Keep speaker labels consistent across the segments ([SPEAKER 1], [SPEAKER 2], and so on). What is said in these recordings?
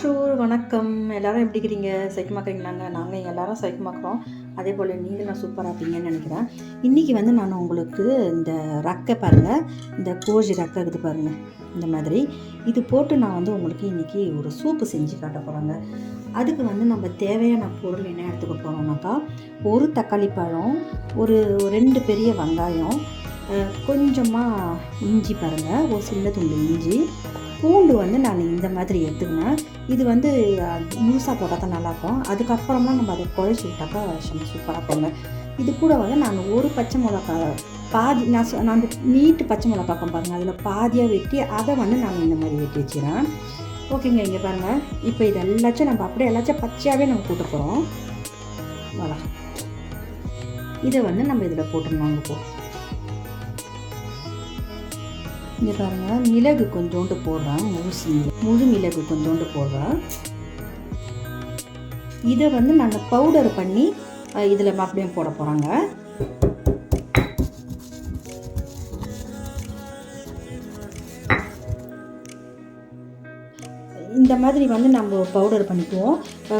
[SPEAKER 1] Sure வணக்கம். எல்லாரும் எப்படி இருக்கிறீங்க சைக்கமாக்குறீங்களாங்க நாங்கள் எல்லாரும் சைக்கமாக்குறோம் அதே போல் நீங்களும் சூப்பராக இருப்பீங்கன்னு நினைக்கிறேன். இன்றைக்கி வந்து நான் உங்களுக்கு இந்த ரக்கை பாருங்கள் இந்த கோழி ரக்கை இது பாருங்கள் இந்த மாதிரி. இது போட்டு நான் வந்து உங்களுக்கு இன்றைக்கி ஒரு சூப்பு செஞ்சு காட்ட போகிறேங்க அதுக்கு வந்து நம்ம தேவையான பொருள் என்ன எடுத்துக்க போகிறோம்னாக்கா ஒரு தக்காளி பழம் ஒரு ரெண்டு பெரிய வெங்காயம் கொஞ்சமாக இஞ்சி பாருங்கள் ஒரு சின்ன துண்டு இஞ்சி பூண்டு வந்து நான் இந்த மாதிரி எடுத்துக்கினேன் இது வந்து முழுசாக போட்டால் தான் நல்லாயிருக்கும். அதுக்கப்புறமா நம்ம அதை குழச்சி விட்டாக்கா சூப்பராக போங்க இது கூட வந்து நான் ஒரு பச்சை மிளகா பாதி நான் சொ- நான் அந்த நீட்டு பச்சை மிளகாக்கம் பாருங்கள் அதில் பாதியாக வெட்டி அதை வந்து நான் இந்த மாதிரி வெட்டி வச்சுக்கிறேன். ஓகேங்க இங்கே பாருங்கள் இப்போ இது எல்லாச்சும் நம்ம அப்படியே எல்லாச்சும் பச்சையாகவே நம்ம போட்டு போகிறோம் வளா இதை வந்து நம்ம இதில் போட்டுருந்தாங்க போ. இங்கே பாருங்கள் மிளகு கொஞ்சோண்டு போடுறேன் முழுசு முழு மிளகு கொஞ்சோண்டு போடுறேன் இதை வந்து நாங்கள் பவுடர் பண்ணி இதில் அப்படியே போட போகிறாங்க இந்த மாதிரி வந்து நம்ம பவுடர் பண்ணிக்குவோம்.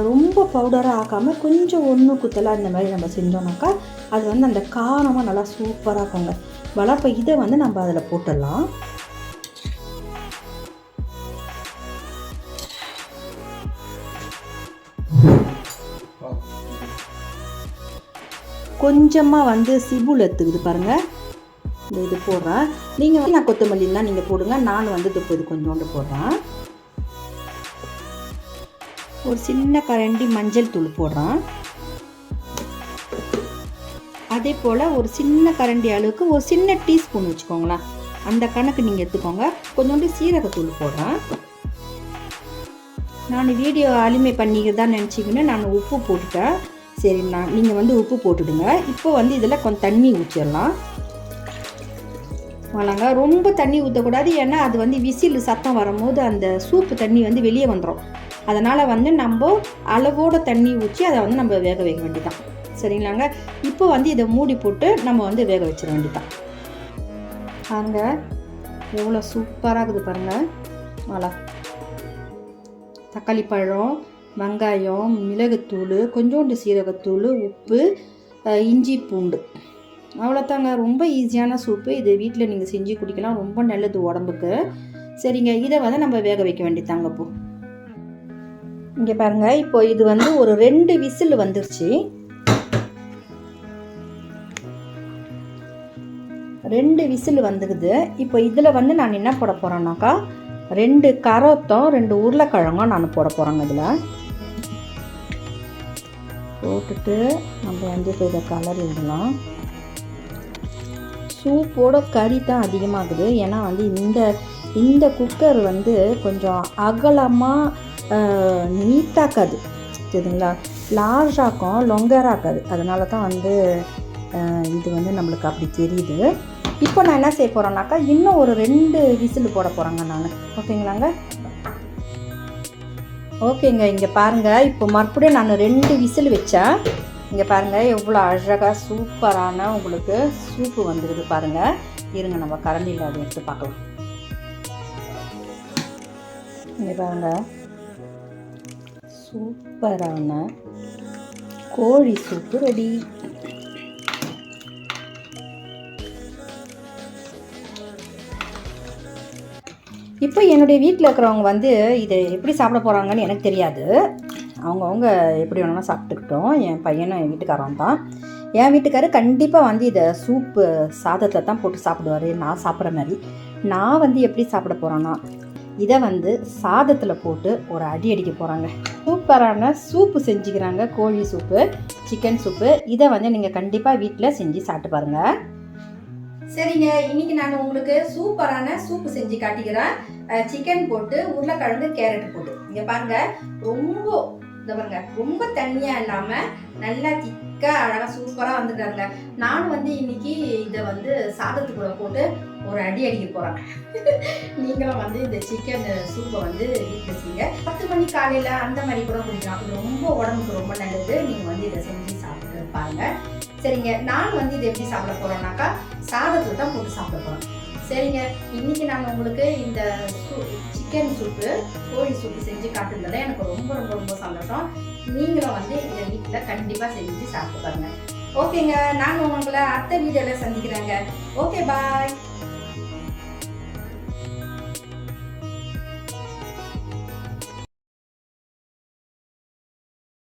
[SPEAKER 1] ரொம்ப பவுடராக ஆக்காமல் கொஞ்சம் ஒன்று குத்தலாக இந்த மாதிரி நம்ம செஞ்சோம்னாக்கா அது வந்து அந்த காரமாக நல்லா சூப்பராக இருக்குங்க. வளர்ப்ப இதை வந்து நம்ம அதில் போட்டுடலாம். கொஞ்சமாக வந்து சிபுல் எடுத்துக்குது பாருங்கள் இந்த இது போடுறேன் நீங்கள் வந்து நான் கொத்தமல்லி தான் நீங்கள் போடுங்க. நான் வந்து இப்போ இது கொஞ்சோண்டு போடுறேன். ஒரு சின்ன கரண்டி மஞ்சள் தூள் போடுறேன். அதே போல் ஒரு சின்ன கரண்டி அளவுக்கு ஒரு சின்ன டீஸ்பூன் வச்சுக்கோங்களேன். அந்த கணக்கு நீங்கள் எடுத்துக்கோங்க. கொஞ்சோண்டு சீரகத்தூள் போடுறேன். நான் வீடியோ அலுமை பண்ணிக்கிறதா நினச்சிக்கின்னு நான் உப்பு போட்டுட்டேன். சரி நான் நீங்கள் வந்து உப்பு போட்டுடுங்க. இப்போ வந்து இதில் கொஞ்சம் தண்ணி ஊற்றிடலாம் வளங்க ரொம்ப தண்ணி ஊற்றக்கூடாது ஏன்னா அது வந்து விசில் சத்தம் வரும்போது அந்த சூப்பு தண்ணி வந்து வெளியே வந்துடும் அதனால் வந்து நம்ம அளவோட தண்ணி ஊற்றி அதை வந்து நம்ம வேக வைக்க வேண்டியதான் சரிங்களாங்க? இப்போ வந்து இதை மூடி போட்டு நம்ம வந்து வேக வச்சிட வேண்டியதான் பாருங்க எவ்வளோ சூப்பராக இருக்குது பாருங்கள் மழை தக்காளி பழம் வெங்காயம் மிளகுத்தூள் கொஞ்சோண்டு சீரகத்தூள் உப்பு இஞ்சி பூண்டு. அவ்வளோத்தாங்க ரொம்ப ஈஸியான சூப்பு இது வீட்டில் நீங்கள் செஞ்சு குடிக்கலாம். ரொம்ப நல்லது உடம்புக்கு. சரிங்க. இதை வந்து நம்ம வேக வைக்க வேண்டியதாங்க பூ இங்கே பாருங்கள் இப்போ இது வந்து ஒரு ரெண்டு விசில் வந்துருச்சு. ரெண்டு விசில் வந்துக்குது இப்போ இதில் வந்து நான் என்ன போட போகிறேன்னாக்கா ரெண்டு கரத்தும் ரெண்டு உருளைக்கிழங்கும் நான் போட போகிறேங்க இதில். போட்டுட்டு நம்ம வந்து இப்போ இதை கலர் விடலாம். சூப்போட கறி தான் அதிகமாகுது. ஏன்னா வந்து இந்த இந்த குக்கர் வந்து கொஞ்சம் அகலமாக நீட்டாக்காது. சரிங்களா? லார்ஜாக்கும் லொங்கராக்காது அதனால தான் வந்து இது வந்து நம்மளுக்கு அப்படி தெரியுது. இப்போ நான் என்ன செய்ய போகிறேன்னாக்கா இன்னும் ஒரு ரெண்டு விசில் போட போகிறேங்க நான். ஓகேங்களாங்க? ஓகேங்க இங்கே பாருங்கள் இப்போ மறுபடியும் நான் ரெண்டு விசில் வச்சேன். இங்கே பாருங்கள் எவ்வளோ அழகாக சூப்பரான உங்களுக்கு சூப்பு வந்துடுது பாருங்கள் இருங்க நம்ம கரண்டியில் அதை எடுத்து பார்க்கலாம். இங்கே பாருங்கள் சூப்பரான கோழி சூப்பு ரெடி. இப்போ என்னுடைய வீட்டில் இருக்கிறவங்க வந்து இதை எப்படி சாப்பிட போகிறாங்கன்னு எனக்கு தெரியாது. அவங்கவுங்க எப்படி வேணும்னா சாப்பிட்டுக்கிட்டோம். என் பையனும் என் வீட்டுக்காரன் தான். என் வீட்டுக்காரர் கண்டிப்பாக வந்து இதை சூப்பு சாதத்தில் தான் போட்டு சாப்பிடுவார். நான் சாப்பிட்ற மாதிரி. நான் வந்து எப்படி சாப்பிட போகிறேன்னா இதை வந்து சாதத்தில் போட்டு ஒரு அடி அடிக்க போகிறாங்க சூப்பரான சூப்பு செஞ்சுக்கிறாங்க. கோழி சூப்பு சிக்கன் சூப்பு இதை வந்து நீங்கள் கண்டிப்பாக வீட்டில் செஞ்சு சாப்பிட்டு பாருங்கள் சரிங்க இன்னைக்கு நான் உங்களுக்கு சூப்பரான சூப்பு செஞ்சு காட்டிக்கிறேன். சிக்கன் போட்டு உருளைக்கிழங்கு கேரட் போட்டு. இங்க பாருங்க ரொம்ப இந்த பாருங்க ரொம்ப தண்ணியா இல்லாம நல்லா திக்கா அழகா சூப்பரா வந்துட்டாங்க நானும் வந்து இன்னைக்கு இதை வந்து சாதத்துக்குள்ள போட்டு ஒரு அடி அடிக்க போகிறேன் நீங்களும் வந்து இந்த சிக்கன் சூப்பை வந்து வீட்டில் செய்யுங்க. பத்து மணி காலையில் அந்த மாதிரி கூட குடிக்கலாம் இது ரொம்ப உடம்புக்கு ரொம்ப நல்லது. நீங்கள் வந்து இதை செஞ்சு சாப்பிட்டு பாருங்க. சரிங்க நான் வந்து இதை எப்படி சாப்பிட போகிறேன்னாக்கா சாதத்தில் தான் போட்டு சாப்பிட சரிங்க. இன்னைக்கு நாங்கள் உங்களுக்கு இந்த சிக்கன் சிக்கன் சூப்பு கோழி சூப்பு செஞ்சு காட்டுறதுல எனக்கு ரொம்ப ரொம்ப ரொம்ப சந்தோஷம். நீங்களும் வந்து இந்த வீட்டில் கண்டிப்பாக செஞ்சு சாப்பிட்டு பாருங்க. ஓகேங்க. நாங்கள் உங்களை அடுத்த வீடியோவில் சந்திக்கிறேங்க. Okay bye